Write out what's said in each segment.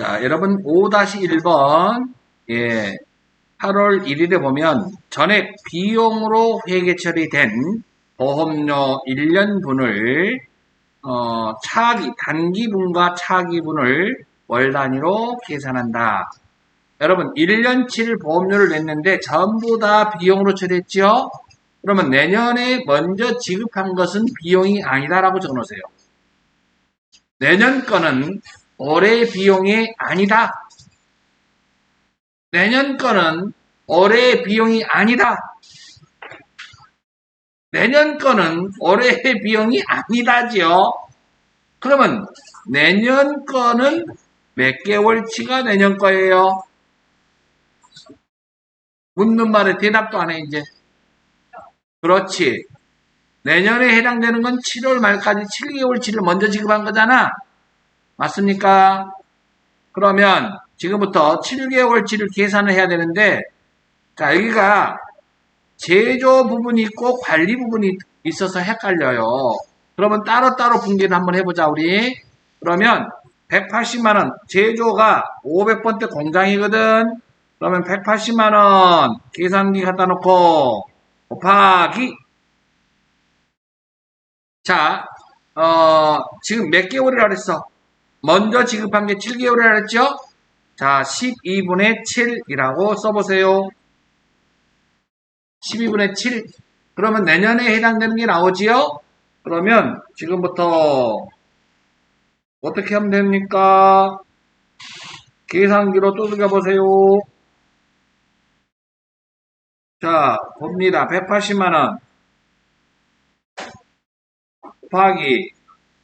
자, 여러분 5-1번 예, 8월 1일에 보면 전액 비용으로 회계 처리된 보험료 1년분을 어, 차기 단기분과 차기분을 월 단위로 계산한다. 여러분 1년치를 보험료를 냈는데 전부 다 비용으로 처리했죠? 그러면 내년에 먼저 지급한 것은 비용이 아니다라고 적어놓으세요. 내년 거는 올해 비용이 아니다. 내년 거는 올해 비용이 아니다. 내년 거는 올해 비용이 아니다지요. 그러면 내년 거는 몇 개월치가 내년 거예요? 묻는 말에 대답도 안 해, 이제. 그렇지. 내년에 해당되는 건 7월 말까지 7개월치를 먼저 지급한 거잖아. 맞습니까? 그러면 지금부터 7개월치를 계산을 해야 되는데, 자, 여기가 제조 부분이 있고 관리 부분이 있어서 헷갈려요. 그러면 따로따로 분기를 한번 해보자, 우리. 그러면 180만원, 제조가 500번대 공장이거든. 그러면 180만원 계산기 갖다 놓고 곱하기 자, 어, 지금 몇 개월이라 그랬어? 먼저 지급한 게 7개월이라 그랬죠? 자, 12분의 7이라고 써보세요. 12분의 7. 그러면 내년에 해당되는 게 나오지요? 그러면 지금부터 어떻게 하면 됩니까? 계산기로 두들겨 보세요. 자, 봅니다. 180만원. 곱하기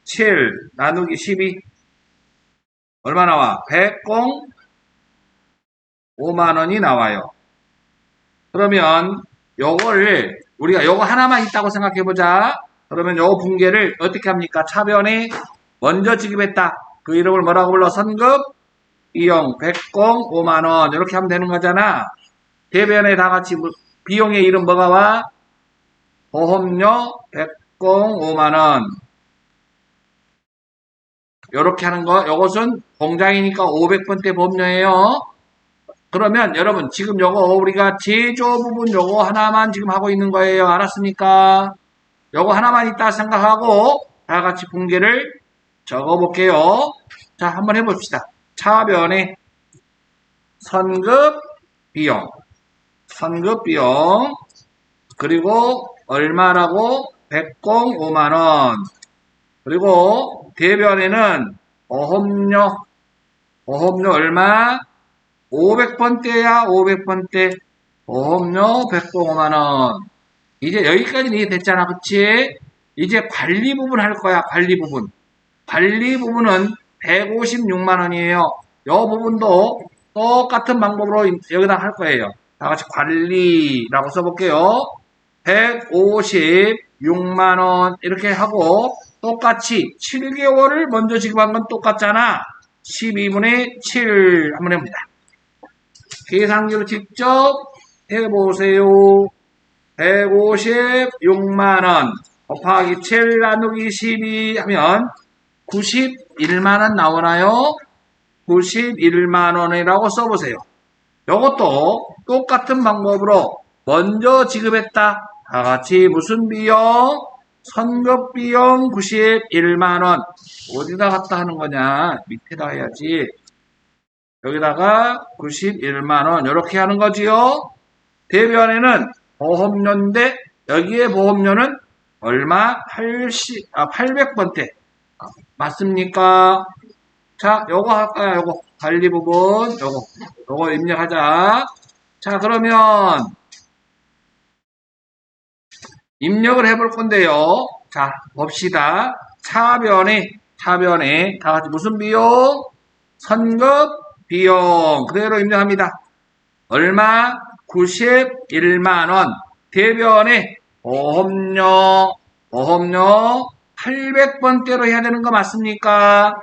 7 나누기 12 얼마 나와? 100공 5만원이 나와요. 그러면 요거를 우리가 요거 하나만 있다고 생각해보자. 그러면 요 분계를 어떻게 합니까? 차변에 먼저 지급했다. 그 이름을 뭐라고 불러? 선급 비용 100공 5만원 이렇게 하면 되는 거잖아. 대변에 다 같이 비용의 이름 뭐가 와? 보험료 100공 5만원 이렇게 하는 거 이것은 공장이니까 500번대 보험료예요. 그러면 여러분 지금 요거 우리가 제조 부분 요거 하나만 지금 하고 있는 거예요. 알았습니까? 요거 하나만 있다 생각하고 다 같이 분계를 적어 볼게요. 자, 한번 해봅시다. 차변에 선급 비용, 선급 비용, 그리고 얼마라고? 100공 5만원. 그리고 대변에는 보험료, 보험료 얼마? 500번대야, 500번대. 보험료 105만원. 이제 여기까지는 이해됐잖아, 그치? 이제 관리 부분 할 거야, 관리 부분. 관리 부분은 156만원이에요. 요 부분도 똑같은 방법으로 여기다 할 거예요. 다 같이 관리라고 써볼게요. 156만원 이렇게 하고 똑같이 7개월을 먼저 지급한 건 똑같잖아. 12분의 7 한번 해봅니다. 계산기로 직접 해보세요. 156만원 곱하기 7 나누기 12 하면 91만원 나오나요? 91만원이라고 써보세요. 이것도 똑같은 방법으로 먼저 지급했다. 다 같이 무슨 비용? 선급 비용 91만원. 어디다 갖다 하는 거냐? 밑에다 해야지. 여기다가 91만원. 이렇게 하는 거지요. 대변에는 보험료인데 여기에 보험료는 얼마? 80, 아, 800번대. 맞습니까? 자, 요거 할까요? 요거. 관리 부분. 요거. 요거 입력하자. 자, 그러면 입력을 해볼 건데요. 자, 봅시다. 차변에, 차변에 다 같이 무슨 비용? 선급 비용. 그대로 입력합니다. 얼마? 91만원. 대변에 보험료, 보험료 800번대로 해야 되는 거 맞습니까?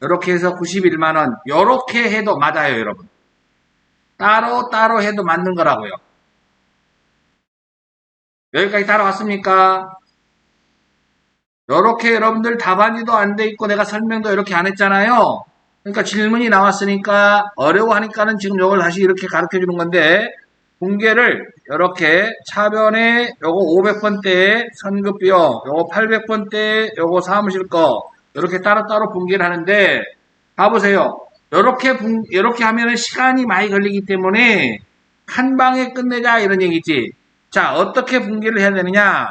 이렇게 해서 91만원. 이렇게 해도 맞아요, 여러분. 따로 따로 해도 맞는 거라고요. 여기까지 따라왔습니까? 이렇게 여러분들 답안지도 안 돼 있고 내가 설명도 이렇게 안 했잖아요. 그러니까 질문이 나왔으니까 어려워하니까는 지금 이걸 다시 이렇게 가르쳐 주는 건데 분계를 이렇게 차변에 요거 500번대 선급 비용, 요거 800번대, 요거 사무실 거 이렇게 따로따로 분계를 하는데 봐보세요. 이렇게 분 이렇게 하면은 시간이 많이 걸리기 때문에 한 방에 끝내자 이런 얘기지. 자 어떻게 분계를 해야 되느냐?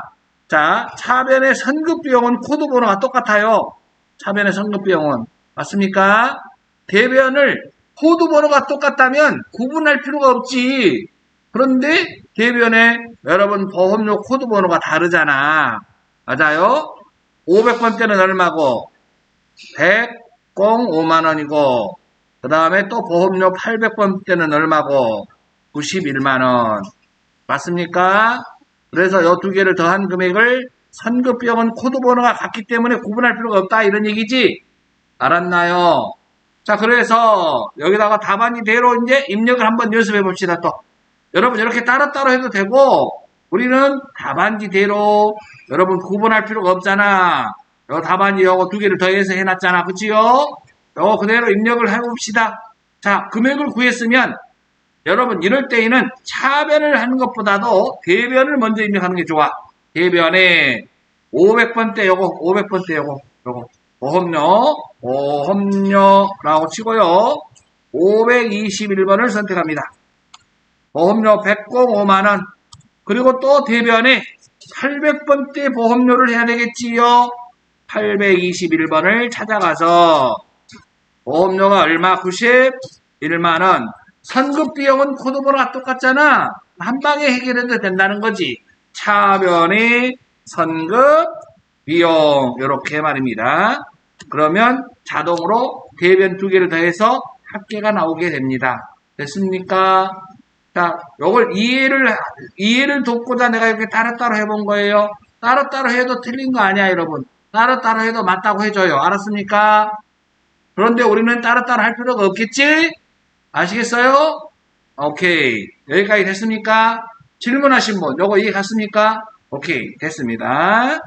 자 차변의 선급 비용은 코드 번호가 똑같아요. 차변의 선급 비용은 맞습니까? 대변을 코드 번호가 똑같다면 구분할 필요가 없지. 그런데 대변에 여러분 보험료 코드 번호가 다르잖아. 맞아요? 500번대는 얼마고 100, 5만 원이고 그 다음에 또 보험료 800번대는 얼마고 91만 원. 맞습니까? 그래서 이 두 개를 더한 금액을 선급비용은 코드 번호가 같기 때문에 구분할 필요가 없다 이런 얘기지. 알았나요? 자, 그래서 여기다가 답안 이대로 이제 입력을 한번 연습해 봅시다 또. 여러분 이렇게 따로따로 해도 되고 우리는 답안지대로 여러분 구분할 필요가 없잖아. 요 답안지 요거 두 개를 더해서 해놨잖아. 그치요? 요거 그대로 입력을 해봅시다. 자, 금액을 구했으면 여러분 이럴 때에는 차변을 하는 것보다도 대변을 먼저 입력하는 게 좋아. 대변에 500번대 요거 500번대 요거 요거 보험료 보험료라고 치고요. 521번을 선택합니다. 보험료 105만원. 그리고 또 대변에 800번대 보험료를 해야 되겠지요. 821번을 찾아가서 보험료가 얼마? 91만원. 선급 비용은 코드 번호가 똑같잖아. 한 방에 해결해도 된다는 거지. 차변의 선급 비용. 이렇게 말입니다. 그러면 자동으로 대변 두 개를 더해서 합계가 나오게 됩니다. 됐습니까? 자, 요걸 이해를, 이해를 돕고자 내가 이렇게 따로따로 해본 거예요. 따로따로 해도 틀린 거 아니야, 여러분. 따로따로 해도 맞다고 해줘요. 알았습니까? 그런데 우리는 따로따로 할 필요가 없겠지? 아시겠어요? 오케이. 여기까지 됐습니까? 질문하신 분, 요거 이해 갔습니까? 오케이. 됐습니다.